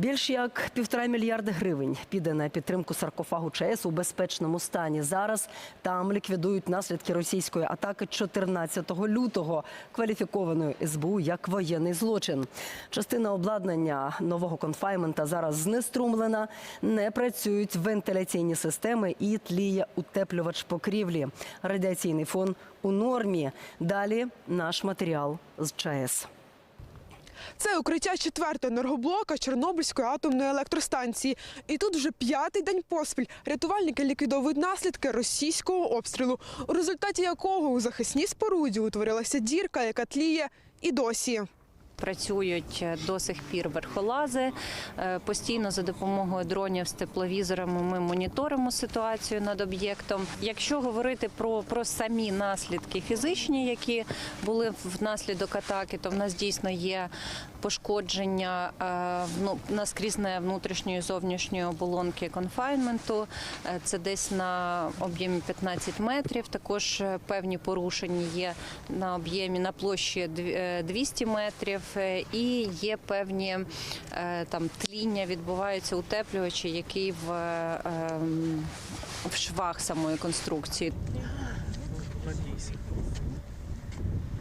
Більш як півтора мільярди гривень піде на підтримку саркофагу ЧАЕС у безпечному стані. Зараз там ліквідують наслідки російської атаки 14 лютого, кваліфікованої СБУ як воєнний злочин. Частина обладнання нового конфаймента зараз знеструмлена, не працюють вентиляційні системи і тліє утеплювач покрівлі. Радіаційний фон у нормі. Далі наш матеріал з ЧАЕС. Це укриття четвертого енергоблока Чорнобильської атомної електростанції. І тут вже п'ятий день поспіль рятувальники ліквідовують наслідки російського обстрілу, у результаті якого у захисній споруді утворилася дірка, яка тліє і досі. Працюють е, до сих пір верхолази. Е, Постійно за допомогою дронів з тепловізорами ми моніторимо ситуацію над об'єктом. Якщо говорити про, про самі наслідки фізичні, які були внаслідок атаки, то в нас дійсно є пошкодження е, вну- наскрізне внутрішньої зовнішньої оболонки конфайнменту. Це десь на об'ємі 15 метрів. Також певні порушення є на об'ємі на площі дві- е, 200 метрів, і є певні е, там тління, відбуваються утеплювачі, які в, е, ем, в швах самої конструкції.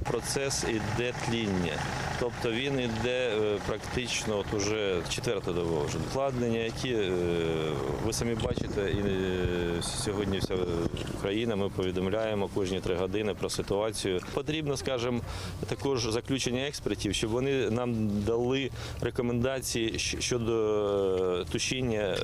Процес іде тління, тобто він іде е, практично от уже четверта доба вже вкладення, які е, ви самі бачите, і е, сьогодні вся Україна ми повідомляємо кожні три години про ситуацію. Потрібно, скажімо, також заключення експертів, щоб вони нам дали рекомендації щодо тушіння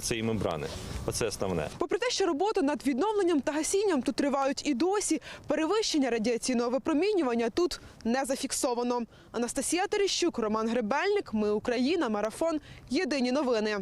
цієї мембрани. Оце основне. Попри те, що роботи над відновленням та гасінням тут тривають і досі, перевищення радіаційного випромінювання тут не зафіксовано. Анастасія Терещук, Роман Гребельник. Ми Україна. Марафон. Єдині новини.